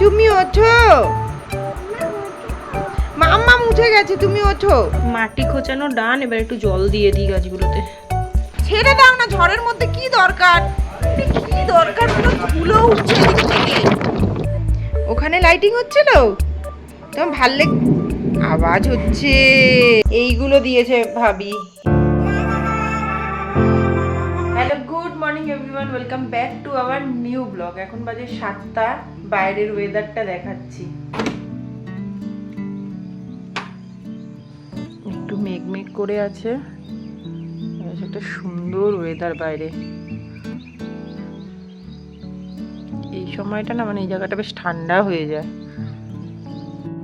তুমি ওঠো। মাম্মা উঠে গেছে তুমি ওঠো। মাটি খোঁচানো ডান এবার একটু জল দিয়ে দিই গাছগুলোতে। ছেড়ে দাও না ঝড়ের মধ্যে কি দরকার? কি দরকার? পুরো ধুলো উঠছে ওখানে লাইটিং হচ্ছিল? তোমার ভালো লেগ আওয়াজ হচ্ছে। এইগুলো দিয়েছে ভাবি। Hello good morning everyone welcome back to our new blog এখন বাজে সাতটা। বাইরের ওয়েদারটা দেখাচ্ছি। একটু মেঘ মেঘ করে আছে। একটা সুন্দর ওয়েদার বাইরে। এই সময়টা না মানে এই জায়গাটা বেশ ঠান্ডা হয়ে যায়।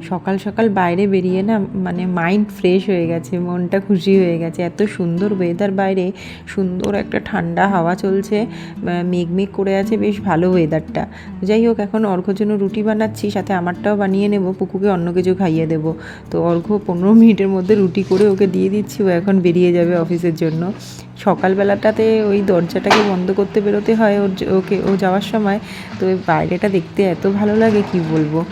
সকাল সকাল বাইরে বেরিয়ে না মানে মাইন্ড ফ্রেশ হয়ে গেছে মনটা খুশি হয়ে গেছে। এত সুন্দর ওয়েদার বাইরে সুন্দর একটা ঠান্ডা হাওয়া চলছে আহ, মেঘ মেঘ করে আছে বেশ ভালো ওয়েদারটা যাই হোক এখন অর্ঘর জন্য রুটি বানাচ্ছি সাথে আমারটাও বানিয়ে নেব পুকুকে অন্য কিছু খাইয়ে দেবো। তো অর্ঘ পনেরো মিনিটের মধ্যে রুটি করে ওকে দিয়ে দিচ্ছি ও এখন বেরিয়ে যাবে অফিসের জন্য। সকালবেলাটাতে ওই দরজাটাকে বন্ধ করতে বেরোতে হয় ওর ওকে ও যাওয়ার সময়। তো ওই বাইরেটা দেখতে এত ভালো লাগে কি বলব?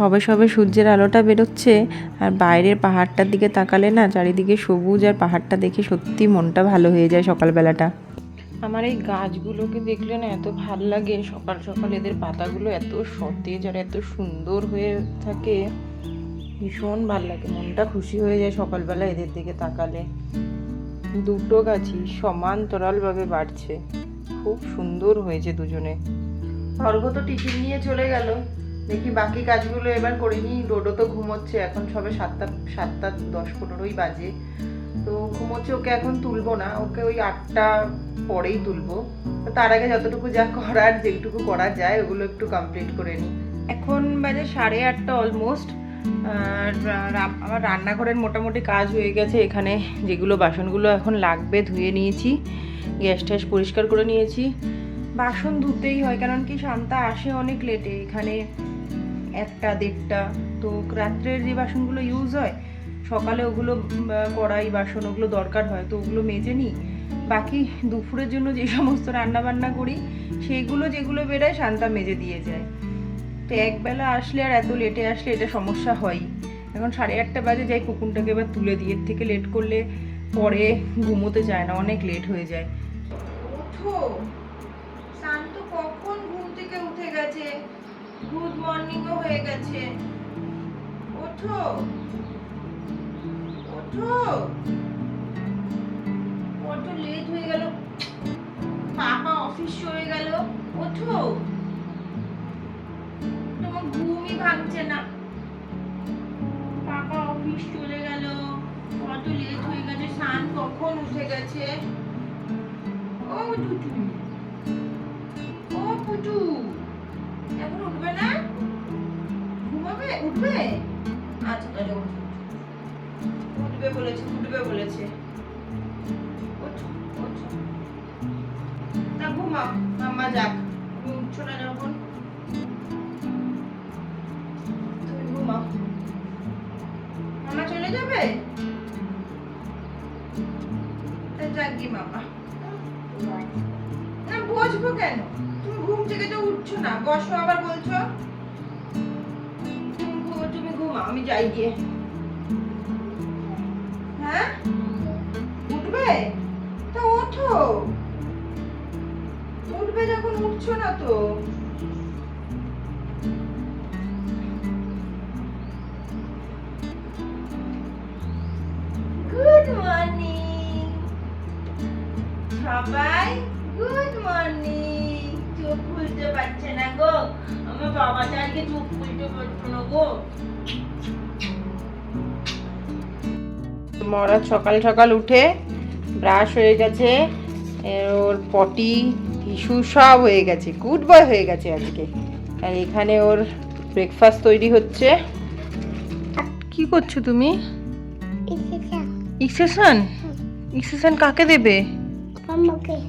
সবে সবে সূর্যের আলোটা বেরোচ্ছে আর বাইরের পাহাড়টার দিকে তাকালে না চারিদিকে সবুজ আর পাহাড়টা দেখে সত্যি মনটা ভালো হয়ে যায় সকালবেলাটা। আমার এই গাছগুলোকে দেখলে না এত ভালো লাগে, সকাল সকাল এদের পাতাগুলো এত সতেজ আর এত সুন্দর হয়ে থাকে। ভীষণ ভালো লাগে, মনটা খুশি হয়ে যায় সকালবেলা এদের দিকে তাকালে। দুটো গাছই সমান্তরালভাবে বাড়ছে, খুব সুন্দর হয়েছে দুজনে। অর্ঘ তো টিফিন নিয়ে চলে গেল। দেখি বাকি কাজগুলো এবার করে নিই ডোডো তো ঘুমোচ্ছে, এখন সবে সাতটা সাতটা দশ পনেরোই বাজে। তো ঘুমোচ্ছে, ওকে এখন তুলবো না, ওকে ওই আটটা পরেই তুলবো। তার আগে যতটুকু যা করার যেটুকু করা যায়, ওগুলো একটু কমপ্লিট করে নিই। এখন বাজে সাড়ে আটটা অলমোস্ট আমার রান্নাঘরের মোটামুটি কাজ হয়ে গেছে, এখানে যেগুলো বাসনগুলো এখন লাগবে, ধুয়ে নিয়েছি, গ্যাস ট্যাস পরিষ্কার করে নিয়েছি। বাসন ধুতেই হয়, কারণ কি, শান্তা আসে অনেক লেটে এখানে একটা দেড়টা। তো রাত্রের যে বাসনগুলো ইউজ হয়, সকালে ওগুলো কড়াই, বাসন ওগুলো দরকার হয়, তো ওগুলো মেজে নিই। বাকি দুপুরের জন্য যে সমস্ত রান্না বান্না করি সেইগুলো যেগুলো বেরোয়, শান্তা মেজে দিয়ে যায়। তো একবেলা আসলে আর এত লেটে আসলে এটা সমস্যা হয় এখন সাড়ে আটটা বাজে, যাই কুকুনটাকে এবার তুলে দিয়ে থেকে লেট করলে পরে ঘুমোতে যায় না, অনেক লেট হয়ে যায়। ওঠো। শান্ত কখন ঘুম থেকে উঠে গেছে? গুড মর্নিংও হয়ে গেছে। ওঠো। ওঠো। কত লেট হয়ে গেল। পাপা অফিস চলে গেল। ওঠো। তোমার ঘুমই ভাঙছে না। পাপা অফিস চলে গেল। কত লেট হয়ে গেছে। সান কখন উঠে গেছে? ও টুটু আচ্ছা উঠবে বলেছে উঠবে বলেছে। না মাম্মা যাক। উঠছো না যখন? তুমি মামা চলে যাবে? যাক মামা না, বসবো কেন? তুমি ঘুম থেকে তো উঠছো না। বসো আবার বলছো। আমি যাই গিয়ে। হ্যাঁ? উঠবে? তো ওঠো। উঠবে যখন উঠছো না তো। সকাল সকাল উঠে ব্রাশ হয়ে গেছে ওর পটি টিস্যু সব হয়ে গেছে গুড বয় হয়ে গেছে আজকে। আর এখানে ওর ব্রেকফাস্ট তৈরি হচ্ছে। কি করছ তুমি? ইক্সেশন ইক্সেশন কাকে দেবে?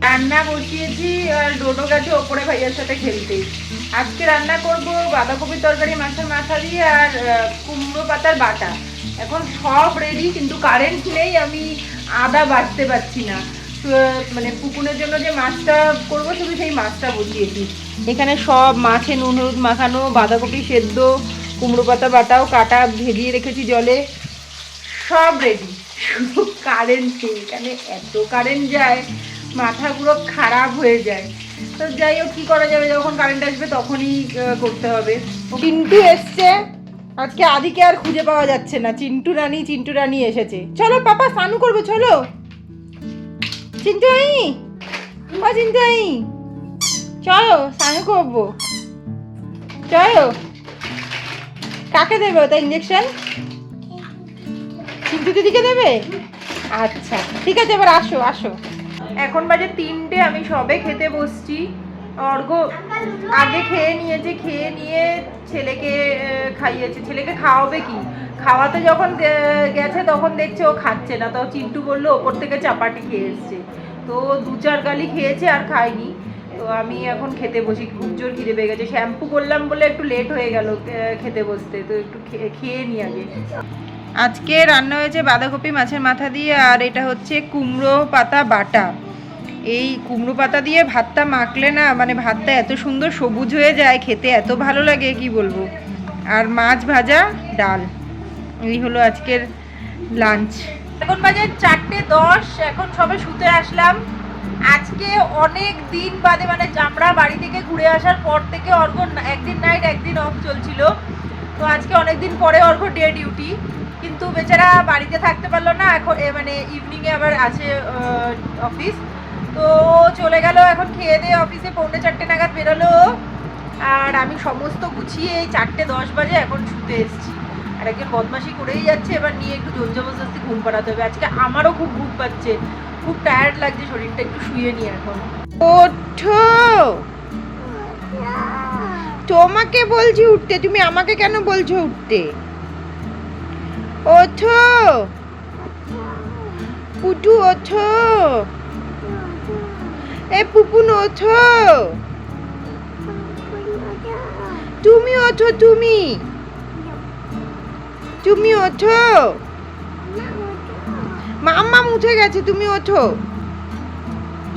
রান্না বসিয়েছি আর ডোডো গেছে ওপরে ভাইয়ার সাথে খেলতে। আজকে রান্না করব বাঁধাকপির তরকারি মাছের মাথা দিয়ে আর কুমড়ো পাতার বাটা। এখন সব রেডি কিন্তু কারেন্ট নেই, আমি আদা বাটতে পারছি না। মানে পুকুরের জন্য যে মাছটা করব, শুধু সেই মাছটা বসিয়েছি। এখানে সব মাছে নুন, হলুদ মাখানো, বাঁধাকপি সেদ্ধ, কুমড়ো পাতা বাটাও, কাটা ভেজিয়ে রেখেছি জলে। সব রেডি কারেন্ট নেই, এখানে এত কারেন্ট যায়, মাথা পুরো খারাপ হয়ে যায়। তো যাই হোক, কী করা যাবে? যখন কারেন্ট আসবে, তখনই করতে হবে। কিন্তু এসছে। আজকে আদিকে আর খুঁজে পাওয়া যাচ্ছে না। চিন্টু রানী চিন্টু রানী এসেছে। চলো পাপা, স্নান করবে, চলো। ও চিন্টু আই চলো, স্নান করব। চলো। কাকে দেবে ওটা ইঞ্জেকশন চিন্টু দিদিকে দেবে? আচ্ছা ঠিক আছে, এবার আসো আসো। এখন বাজে তিনটে, আমি সবে খেতে বসছি। অর্ঘ আগে খেয়ে নিয়েছে, খেয়ে নিয়ে ছেলেকে খাইয়েছে। ছেলেকে খাওয়াবে কি? খাওয়াতে যখন গেছে তখন দেখছে ও খাচ্ছে না। তো চিন্টু বলল, ওপর থেকে চাপাটি খেয়ে এসছে। তো দু চার গালি খেয়েছে আর খায়নি। তো আমি এখন খেতে বসি। খুব জোর খিদে পেয়ে গেছে। শ্যাম্পু করলাম বলে একটু লেট হয়ে গেল খেতে বসতে। তো একটু খেয়ে নি আগে। আজকে রান্না হয়েছে বাঁধাকপি মাছের মাথা দিয়ে, আর এটা হচ্ছে কুমড়ো পাতা বাটা। এই কুমড়ো পাতা দিয়ে ভাতটা মাখলে না মানে ভাতটা এত সুন্দর সবুজ হয়ে যায়, খেতে এত ভালো লাগে, কি বলব? আর মাছ ভাজা, ডাল। এই হলো আজকের লাঞ্চ। এখন বাজে চারটে দশ, এখন সবে শুতে আসলাম। আজকে অনেক দিন বাদে মানে আমরা বাড়ি থেকে ঘুরে আসার পর থেকে অর্ঘ একদিন নাইট একদিন অফ চলছিল। তো আজকে অনেক দিন পরে অর্ঘ ডে ডিউটি কিন্তু বেচারা বাড়িতে থাকতে পারল না, এখন মানে ইভিনিংয়ে আবার আছে অফিস তো চলে গেল, এখন খেয়ে দিয়ে অফিসে পৌনে চারটে নাগাদ বেরোলো। আর আমি সমস্ত গুছিয়ে এই চারটে দশ বাজে এখন শুতে এসেছি। আর একজন বদমাশি করেই যাচ্ছে, এবার নিয়ে একটু জোর জবরদস্তি ঘুম পাড়াতে হবে। আজকে আমারও খুব ঘুম পাচ্ছে, খুব টায়ার্ড লাগছে, শরীরটা একটু শুয়ে নিয়ে এখন। ওঠো! তোমাকে বলছি উঠতে, তুমি আমাকে কেন বলছো উঠতে? ওঠো! পুটু ওঠো! এ পুপুন ওঠো। তুমি ওঠো, তুমি। তুমি ওঠো। মাম্মা উঠে গেছে, তুমি ওঠো।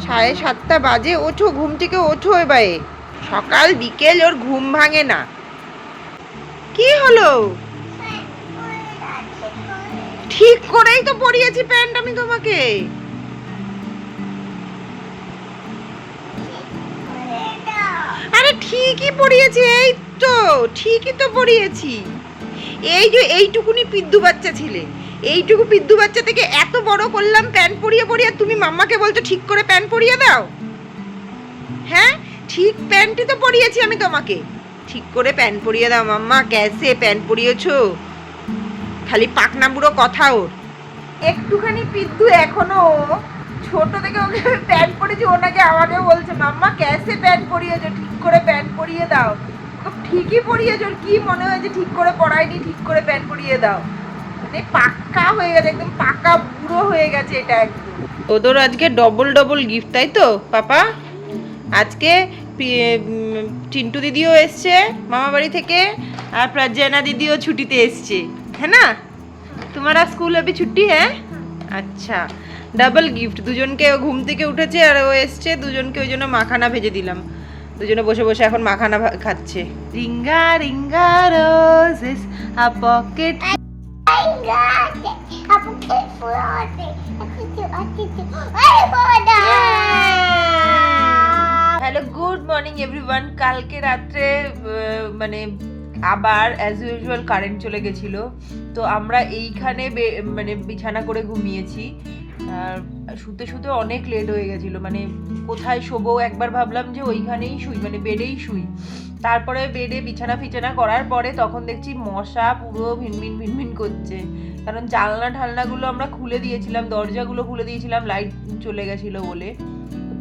সাড়ে সাতটা বাজে, ওঠো, ঘুম থেকে ওঠো এবারে। সকাল, বিকেল, ওর ঘুম ভাঙে না। কি হলো? ঠিক করেই তো পরিয়েছি প্যান্ট আমি তোমাকে আরে ঠিকই পরিয়েছি এই তো, ঠিকই তো পরিয়েছি এই যে এইটুকুনি পিদ্দু বাচ্চা ছিলে, এইটুকু পিদ্দু বাচ্চা থেকে এত বড় করলাম, প্যান্ট পরিয়ে পরিয়ে তুমি মাম্মাকে বলছো ঠিক করে প্যান্ট পরিয়ে দাও? হ্যাঁ ঠিক প্যান্টই তো পরিয়েছি আমি তোমাকে। ঠিক করে প্যান্ট পরিয়ে দাও মাম্মা, ক্যাসে প্যান্ট পরিয়েছো। খালি পাকনা বুড়ো কথা ওর। একটুখানি পিদ্দু এখনও ছোট থেকে ওকে প্যান্ট পরিয়েছি ওনাকে আমাকে বলছে মাম্মা ক্যাসে প্যান্ট পরিয়েছো ঠিক করে প্যান্ট পরিয়ে দাও। ঠিকই পরিয়েছো কি মনে হয় যে ঠিক করে পড়ায়নি ঠিক করে প্যান্ট পরিয়ে দাও। মানে পাক্কা হয়ে গেছে একদম পাকা বুড়ো হয়ে গেছে এটা একদম। ওদের আজকে ডবল ডবল গিফট তাই তো পাপা? আজকে চিন্টু দিদিও এসছে মামা বাড়ি থেকে আর প্রজ্ঞানা দিদিও ছুটিতে এসছে হ্যাঁ না? তোমার স্কুল अभी ছুটি হ্যাঁ। আচ্ছা। Double gift. দুজনকে ও ঘুম থেকে উঠেছে আর ও এসছে দুজনকে ওই জন্য মাখানা ভেজে দিলাম। দুজনে বসে বসে এখন মাখানা খাচ্ছে। Ring a ring a roses a pocket hello good morning everyone কালকে রাত্রে মানে আবার অ্যাজ ইউজুয়াল কারেন্ট চলে গেছিল। তো আমরা এইখানে মানে বিছানা করে ঘুমিয়েছি। আর শুতে শুতে অনেক লেট হয়ে গেছিল। মানে কোথায় শোবো? একবার ভাবলাম যে ওইখানেই শুই মানে বেডেই শুই। তারপরে বেডে বিছানা ফিছানা করার পরে তখন দেখছি মশা পুরো ভিনভিন ভিনভিন করছে। কারণ জানলা ঠালনাগুলো আমরা খুলে দিয়েছিলাম, দরজাগুলো খুলে দিয়েছিলাম লাইট চলে গেছিল বলে।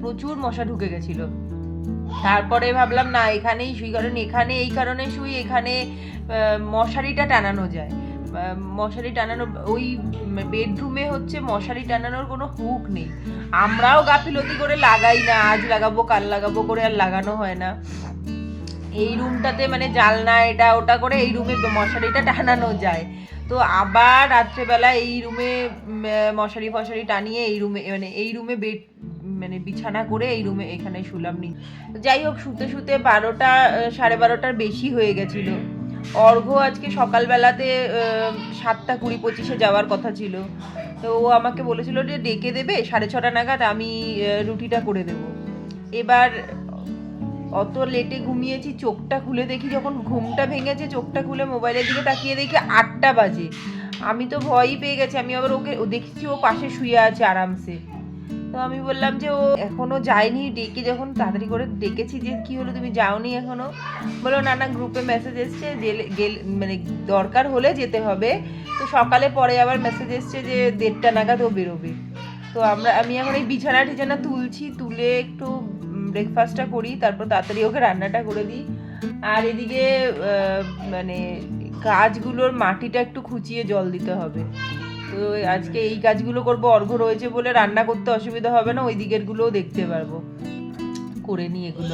প্রচুর মশা ঢুকে গেছিল। তারপরে ভাবলাম, না, এখানেই শুই। কারণ এখানে এই কারণে শুই, এখানে মশারিটা টানানো যায়। মশারি টানানো, ওই বেডরুমে হচ্ছে মশারি টানানোর কোনো হুক নেই। আমরাও গাফিলতি করে লাগাই না, আজ লাগাবো, কাল লাগাবো করে আর লাগানো হয় না। এই রুমটাতে মানে জালনা এটা, ওটা করে এই রুমে মশারিটা টানানো যায়। তো আবার রাত্রেবেলা এই রুমে মশারি ফশারি টানিয়ে এই রুমে মানে এই রুমে বেড মানে বিছানা করে এই রুমে এখানে শুলাম নি। যাই হোক, শুতে শুতে বারোটা সাড়ে বারোটার বেশি হয়ে গেছিল। অর্ঘ আজকে সকালবেলাতে সাতটা কুড়ি পঁচিশে যাওয়ার কথা ছিল। তো ও আমাকে বলেছিল যে ডেকে দেবে, সাড়ে ছটা নাগাদ আমি রুটিটা করে দেবো। এবার অত লেটে ঘুমিয়েছি, চোখটা খুলে দেখি যখন ঘুমটা ভেঙেছে, চোখটা খুলে মোবাইলের দিকে তাকিয়ে দেখি আটটা বাজে। আমি তো ভয়ই পেয়ে গেছি, আমি আবার ওকে দেখছি ও পাশে শুয়ে আছে আরামসে। তো আমি বললাম যে ও এখনও যায়নি ডেকে যখন তাড়াতাড়ি করে ডেকেছি যে কি হলো তুমি যাওনি এখনও। বলো না না গ্রুপে মেসেজ এসছে, গেল মানে দরকার হলে যেতে হবে। তো সকালে পরে আবার মেসেজ এসছে যে দেড়টা নাগাদ ও বেরোবে। তো আমরা, আমি এখন এই বিছানা টিছানা তুলছি, তুলে একটু ব্রেকফাস্টটা করি, তারপর তাড়াতাড়ি ওকে রান্নাটা করে দিই। আর এদিকে মানে গাছগুলোর মাটিটা একটু খুঁচিয়ে জল দিতে হবে। তো আজকে এই কাজগুলো করব অর্ঘ রয়েছে বলে রান্না করতে অসুবিধা হবে না, ওই দিকের গুলোও দেখতে পারব। করে নিই এগুলো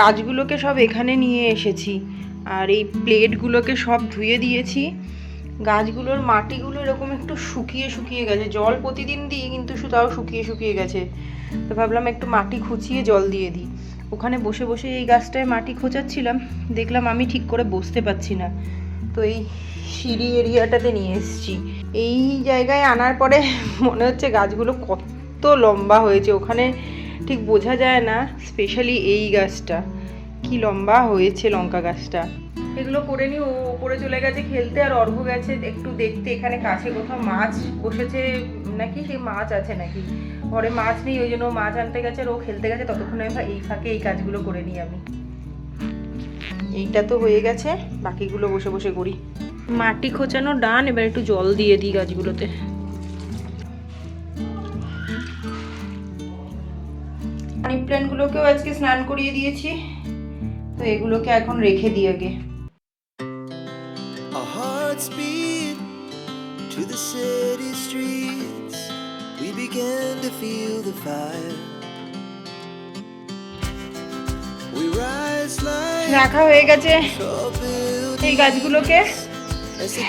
গাছগুলোকে সব এখানে নিয়ে এসেছি, আর এই প্লেটগুলোকে সব ধুয়ে দিয়েছি। গাছগুলোর মাটিগুলো এরকম একটু শুকিয়ে শুকিয়ে গেছে, জল প্রতিদিন দিই কিন্তু তাও শুকিয়ে শুকিয়ে গেছে। তো ভাবলাম একটু মাটি খুঁচিয়ে জল দিয়ে দিই। ওখানে বসে বসে এই গাছটায় মাটি খোঁচাচ্ছিলাম, দেখলাম আমি ঠিক করে বসতে পারছি না। তো এই সিঁড়ি এরিয়াটাতে নিয়ে এসেছি। এই জায়গায় আনার পরে মনে হচ্ছে গাছগুলো কত লম্বা হয়েছে, ওখানে ঠিক বোঝা যায় না স্পেশালি এই গাছটা। কি লম্বা হয়েছে লঙ্কা গাছটা। এগুলো করে নি ও ওপরে চলে গেছে খেলতে, আর অর্ঘ গেছে একটু দেখতে, এখানে কাছে কোথাও মাছ বসেছে, নাকি সেই মাছ আছে নাকি? ঘরে মাছ নেই, ওই জন্য মাছ আনতে গেছে, আর ও খেলতে গেছে, ততক্ষণে এই ফাঁকে এই কাজগুলো করে নিই আমি। এইটা তো হয়ে গেছে, বাকিগুলো বসে বসে করি। মাটি খোঁচানো ডান এবার একটু জল দিয়ে দিই গাছগুলোতে মানি প্ল্যান্টগুলোকেও আজকে স্নান করিয়ে দিয়েছি তো এগুলোকে এখন রেখে দিই আগে to the city streets. We began to feel the fire. We rise like রাখা হয়ে গেছে এই গাছগুলোকে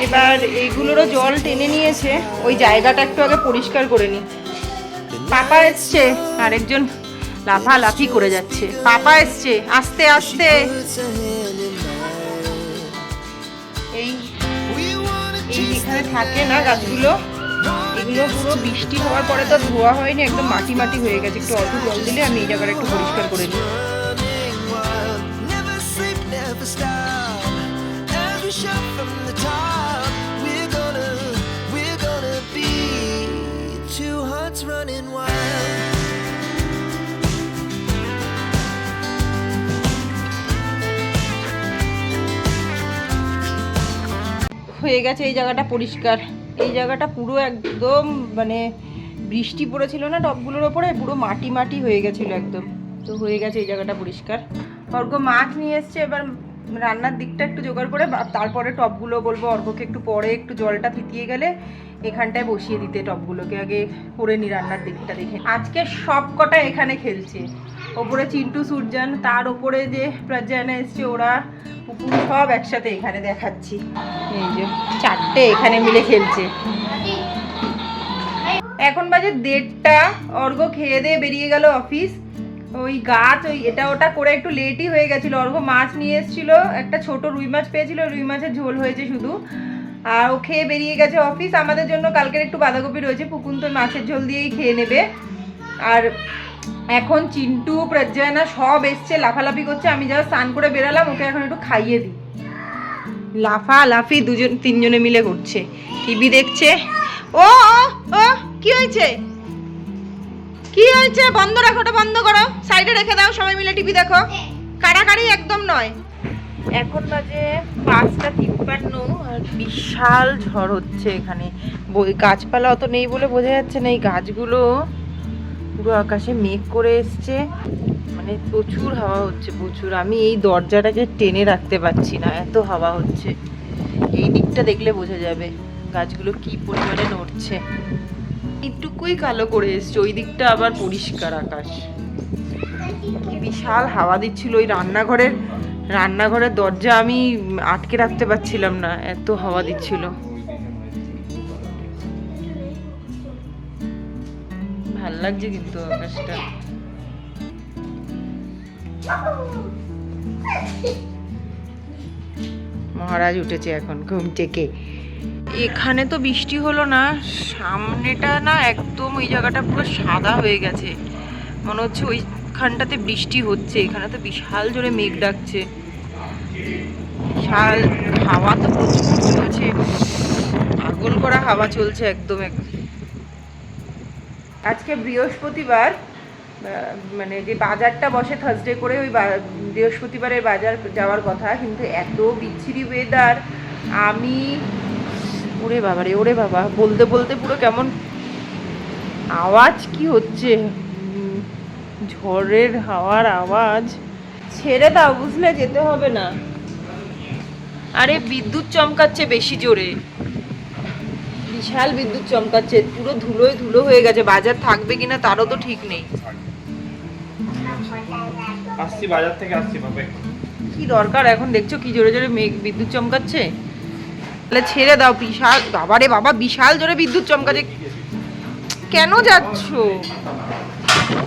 এবার এইগুলোরও জল টেনে নিয়েছে। ওই জায়গাটা একটু আগে পরিষ্কার করে নি। পাপা এসছে, আরেকজন লাফালাফি করে যাচ্ছে। পাপা এসছে, আস্তে আস্তে. এই We wanna এই chase যেখানে থাকে না গাছগুলো, এগুলো পুরো বৃষ্টি হওয়ার পরে তো ধোয়া হয়নি, একদম মাটি মাটি হয়ে গেছে। একটু অল্প জল দিলে আমি এই জায়গাটা একটু পরিষ্কার করে নিই। From the top, we're gonna, we're gonna be two hearts running wild. হয়ে গেছে এই জায়গাটা পরিষ্কার। এই জায়গাটা পুরো একদম মানে বৃষ্টি পড়েছিল না টবগুলোর ওপরে পুরো মাটি মাটি হয়ে গেছিল একদম। তো হয়ে গেছে এই জায়গাটা পরিষ্কার। অর্ঘ মাছ নিয়ে এসছে এবার রান্নার দিকটা একটু জোগাড় করে তারপরে টবগুলো বলব অর্ঘকে একটু পরে একটু জলটা থিতিয়ে গেলে এখানটায় বসিয়ে দিতে টবগুলোকে আগে করে নি রান্নার দিকটা দেখে। আজকে সব কটা এখানে খেলছে। ওপরে চিন্টু সূর্যান তার ওপরে যে প্রজ্ঞানা এসছে, ওরা, পুকুর সব একসাথে এখানে দেখাচ্ছি। এই যে চারটে এখানে মিলে খেলছে। এখন বাজে দেড়টা অর্ঘ খেয়ে দিয়ে বেরিয়ে গেল অফিস। ওই গাছ, ওই এটা ওটা করে একটু লেটই হয়ে গেছিল। অর্ঘ মাছ নিয়ে এসেছিল, একটা ছোট রুই মাছ পেয়েছিল, রুই মাছের ঝোল হয়েছে শুধু। আর ও খেয়ে বেরিয়ে গেছে অফিস আমাদের জন্য কালকের একটু বাঁধাকপি রয়েছে, পুকুন তো মাছের ঝোল দিয়েই খেয়ে নেবে। আর এখন চিন্টু প্রজ্ঞানা সব এসছে, লাফালাফি করছে, আমি যা স্নান করে বেরালাম, ওকে এখন একটু খাইয়ে দিই। লাফা লাফি দুজন তিনজনে মিলে করছে টিভি দেখছে। ও ও, কি হয়েছে? কি হয়েছে? বন্ধ রাখো, ওটা বন্ধ করো। সাইডে রেখে দাও, সবাই মিলে টিভি দেখো। কাড়াকাড়ি একদম নয়। এখন বাজে পাঁচটা তিপ্পান্ন আর বিশাল ঝড় হচ্ছে এখানে। গাছপালা অত নেই বলে বোঝা যাচ্ছে না, এই গাছগুলো পুরো আকাশে মেঘ করে এসছে। মানে প্রচুর হাওয়া হচ্ছে, প্রচুর। আমি এই দরজাটাকে টেনে রাখতে পারছি না, এত হাওয়া হচ্ছে। এই দিকটা দেখলে বোঝা যাবে গাছগুলো কি পরিমাণে নড়ছে। বাকিটুকুই কালো করে এসছে, ওই দিকটা আবার পরিষ্কার আকাশ। কি বিশাল হাওয়া দিচ্ছিল ওই রান্নাঘরের রান্নাঘরের দরজা আমি আটকে রাখতে পারছিলাম না, এত হাওয়া দিচ্ছিল। ভালো লাগছে কিন্তু আকাশটা। মহারাজ উঠেছে এখন, ঘুম থেকে। এখানে তো বৃষ্টি হলো না, সামনেটা না একদম ওই জায়গাটা পুরো সাদা হয়ে গেছে। মনে হচ্ছে ওইখানটাতে বৃষ্টি হচ্ছে এখানে তো বিশাল জোরে মেঘ ডাকছে। বিশাল হাওয়া তো চলছে, পাগল করা হাওয়া চলছে একদম এক- আজকে বৃহস্পতিবার মানে যে বাজারটা বসে থার্সডে করে ওই বৃহস্পতিবারের বাজার যাওয়ার কথা, কিন্তু এত বিচ্ছিরি ওয়েদার আমি ওরে বাবা রে ওরে বাবা বলতে বলতে পুরো কেমন আওয়াজ কি হচ্ছে? ঝড়ের হাওয়ার আওয়াজ। ছেড়ে দাও বুঝলে যেতে হবে না। আরে বিদ্যুৎ চমকাচ্ছে বেশি জোরে। বিশাল বিদ্যুৎ চমকাচ্ছে পুরো ধুলোয় ধুলো হয়ে গেছে বাজার থাকবে কিনা তারও তো ঠিক নেই। আসছি বাজার থেকে আসছি বাবা কি দরকার এখন? দেখছ কি জোরে জোরে মেঘ বিদ্যুৎ চমকাচ্ছে? তাহলে ছেড়ে দাও, বিশাল, বাবারে বাবা, বিশাল জোরে বিদ্যুৎ চমকাচ্ছে। কেন যাচ্ছ?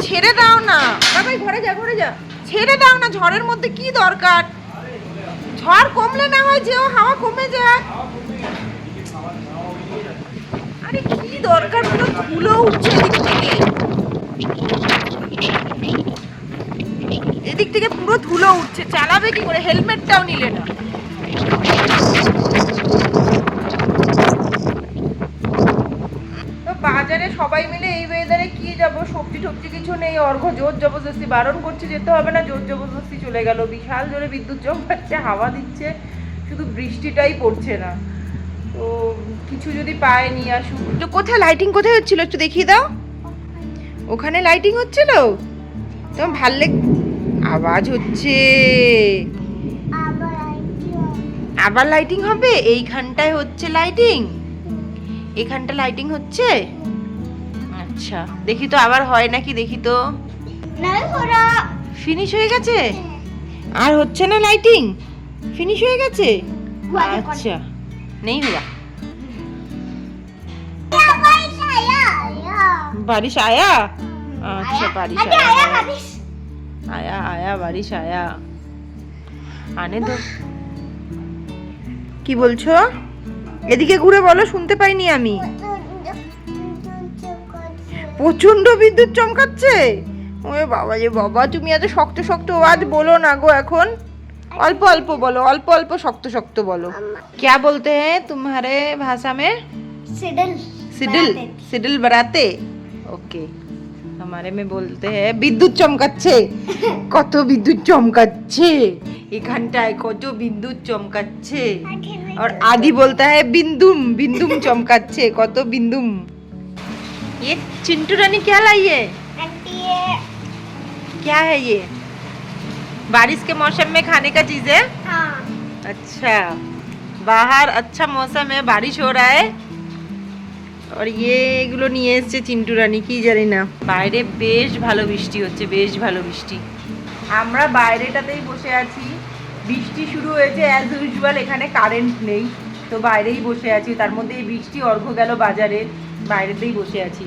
ছেড়ে দাও না। বাবাই ঘরে যা ঘরে যা। ছেড়ে দাও না, ঝড়ের মধ্যে কি দরকার? ঝড় কমলে না হয়, যেও হাওয়া কমে যায়। আরে কি দরকার, পুরো ধুলো উঠছে এদিক থেকে। এদিক থেকে পুরো ধুলো উঠছে, চালাবে কি করে? হেলমেটটাও নিলে না তো বাজারে সবাই মিলে এই ওয়েদারে কি যাব? সবজি টবজি কিছু নেই অর্ঘ জোর জবরদস্তি বারণ করছে, যেতে হবে না। জোর জবরদস্তি চলে গেল। বিশাল জোরে বিদ্যুৎ চমকাচ্ছে হাওয়া দিচ্ছে। শুধু বৃষ্টিটাই পড়ছে না। তো কিছু যদি পায় নিয়ে আসুক। তো কোথায়? লাইটিং কোথায় হচ্ছিল? একটু দেখিয়ে দাও। ওখানে লাইটিং হচ্ছিল? তোমার ভালো লেগ, আওয়াজ হচ্ছে। আবার লাইটিং হবে? এইখানটায় হচ্ছে লাইটিং এখানটা লাইটিং হচ্ছে? আচ্ছা দেখি তো আবার হয় নাকি দেখি তো ফিনিশ হয়ে গেছে আর হচ্ছে না লাইটিং ফিনিশ হয়ে গেছে আচ্ছা নেই হুয়া बारिश आया अच्छा बारिश आया आया आया बारिश आया আনে তো কি বলছো এদিকে ঘুরে বলো শুনতে পাইনি আমি প্রচণ্ড বিদ্যুৎ চমকাচ্ছে। ওই বাবা যে বাবা তুমি এত শক্ত শক্ত আওয়াজ বলো না গো এখন। অল্প অল্প বলো অল্প অল্প শক্ত শক্ত বলো। क्या বলতে हैं তোমারে ভাষা মে? সিডল। সিডল সিডল बराते ওকে আমারে মে বলতে हैं বিদ্যুৎ চমকাচ্ছে। কত বিদ্যুৎ চমকাচ্ছে। এখানটায় কত বিদ্যুৎ চমকাচ্ছে। আর আদি বলতে হয় বিন্দুম বিন্দুম চমকাচ্ছে কত বিন্দুম। ये चिंटू रानी क्या लाई है क्या है ये बारिश के मौसम में खाने का चीज है अच्छा बाहर अच्छा मौसम है बारिश हो रहा है আর ইয়ে এগুলো নিয়ে এসছে চিন্টু রানী কি জানি না বাইরে বেশ ভালো বৃষ্টি হচ্ছে বেশ ভালো বৃষ্টি আমরা বাইরেটাতেই বসে আছি বৃষ্টি শুরু হয়েছে অ্যাজ ইউজুয়াল এখানে কারেন্ট নেই তো বাইরেই বসে আছি তার মধ্যে এই বৃষ্টি অর্ঘ গেল বাজারে বাইরেতেই বসে আছি।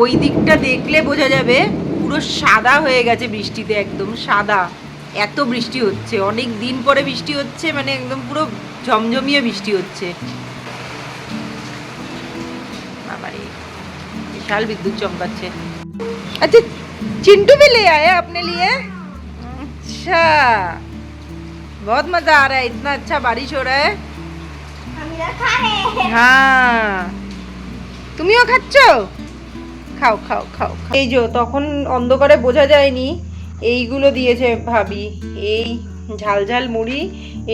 ওই দিকটা দেখলে বোঝা যাবে পুরো সাদা হয়ে গেছে বৃষ্টিতে একদম সাদা। এত বৃষ্টি হচ্ছে অনেক দিন পরে বৃষ্টি হচ্ছে মানে একদম পুরো ঝমঝমিয়ে বৃষ্টি হচ্ছে। বিশাল বিদ্যুৎ চমকাচ্ছে। আচ্ছা চিন্টু মিলে আয় আপনি নিয়ে। আচ্ছা বহুত মজা मजा आ रहा है इतना अच्छा बारिश हो তুমিও খাচ্ছ? খাও খাও খাও। এই যে, তখন অন্ধকারে বোঝা যায়নি, এইগুলো দিয়েছে ভাবি। এই ঝাল ঝাল মুড়ি,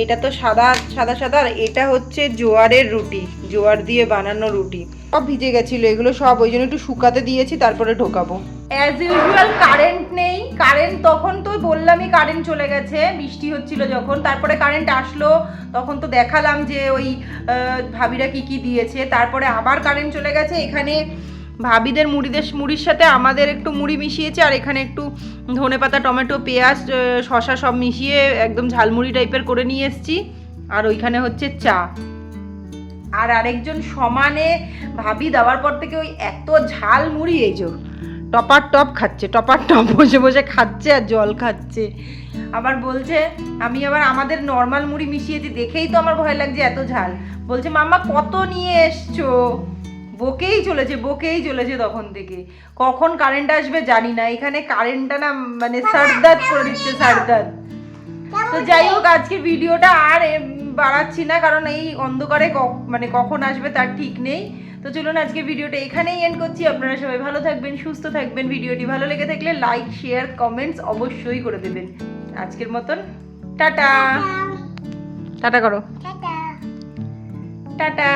এটা তো সাদা সাদা সাদা, আর এটা হচ্ছে জোয়ারের রুটি, জোয়ার দিয়ে বানানো রুটি। সব ভিজে গেছিল, এগুলো সব ওই জন্য একটু শুকাতে দিয়েছি, তারপরে ঢোকাবো। অ্যাজ ইউজুয়াল কারেন্ট নেই। কারেন্ট তখন তো বললামই কারেন্ট চলে গেছে। বৃষ্টি হচ্ছিল যখন। তারপরে কারেন্ট আসলো। তখন তো দেখালাম যে ওই ভাবিরা কি কি দিয়েছে। তারপরে আবার কারেন্ট চলে গেছে। এখানে ভাবিদের মুড়িদের, মুড়ির সাথে আমাদের একটু মুড়ি মিশিয়েছে। আর এখানে একটু ধনেপাতা টমেটো, পেঁয়াজ শশা সব মিশিয়ে একদম ঝালমুড়ি টাইপের করে নিয়ে এসেছি। আর ওইখানে হচ্ছে চা। আর আরেকজন সমানে ভাবি দেওয়ার পর থেকে ওই এত ঝাল মুড়ি এই যে টপার টপ খাচ্ছে টপার টপ বসে বসে খাচ্ছে আর জল খাচ্ছে। আবার বলছে আমি আবার আমাদের নর্মাল মুড়ি মিশিয়েছি দেখেই তো আমার ভয় লাগছে এত ঝাল। বলছে মাম্মা কত নিয়ে এসছো? বকেই চলেছে বকেই চলেছে তখন থেকে। কখন কারেন্ট আসবে জানি না এখানে কারেন্টটা না মানে সারদাত করে দিচ্ছে সারদাত। তো যাই হোক আজকে ভিডিওটা আর বাড়াচ্ছি না কারণ এই অন্ধকারে মানে কখন আসবে তার ঠিক নেই। তো চলুন আজকে ভিডিওটা এখানেই এন্ড করছি। আপনারা সবাই ভালো থাকবেন সুস্থ থাকবেন। ভিডিওটি ভালো লেগে থাকলে লাইক শেয়ার কমেন্টস অবশ্যই করে দেবেন। আজকের মতন টাটা। টাটা। করো। টাটা। টাটা।